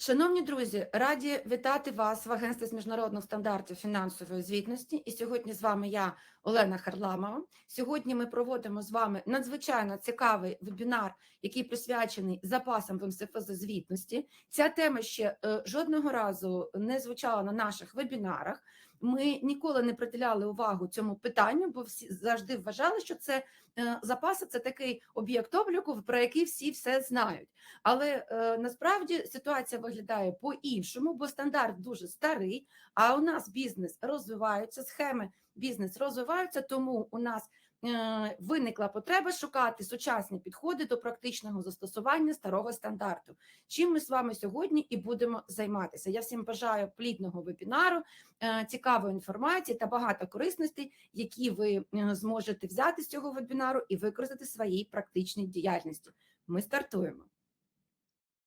Шановні друзі, раді вітати вас в Агентстві з міжнародних стандартів фінансової звітності. І сьогодні з вами я, Олена Харламова. Сьогодні ми проводимо з вами надзвичайно цікавий вебінар, який присвячений запасам в МСФЗ звітності. Ця тема ще е, жодного разу не звучала на наших вебінарах. Ми ніколи не приділяли увагу цьому питанню, бо всі завжди вважали, що це е, запаси це такий об'єкт обліку, про який всі все знають. Але е, насправді ситуація виглядає по-іншому, бо стандарт дуже старий. А у нас бізнес розвивається, схеми бізнес розвиваються, тому у нас виникла потреба шукати сучасні підходи до практичного застосування старого стандарту. Чим ми з вами сьогодні і будемо займатися. Я всім бажаю плідного вебінару, е, цікавої інформації та багато корисностей, які ви е, зможете взяти з цього вебінару і використати в своїй практичній діяльності. Ми стартуємо.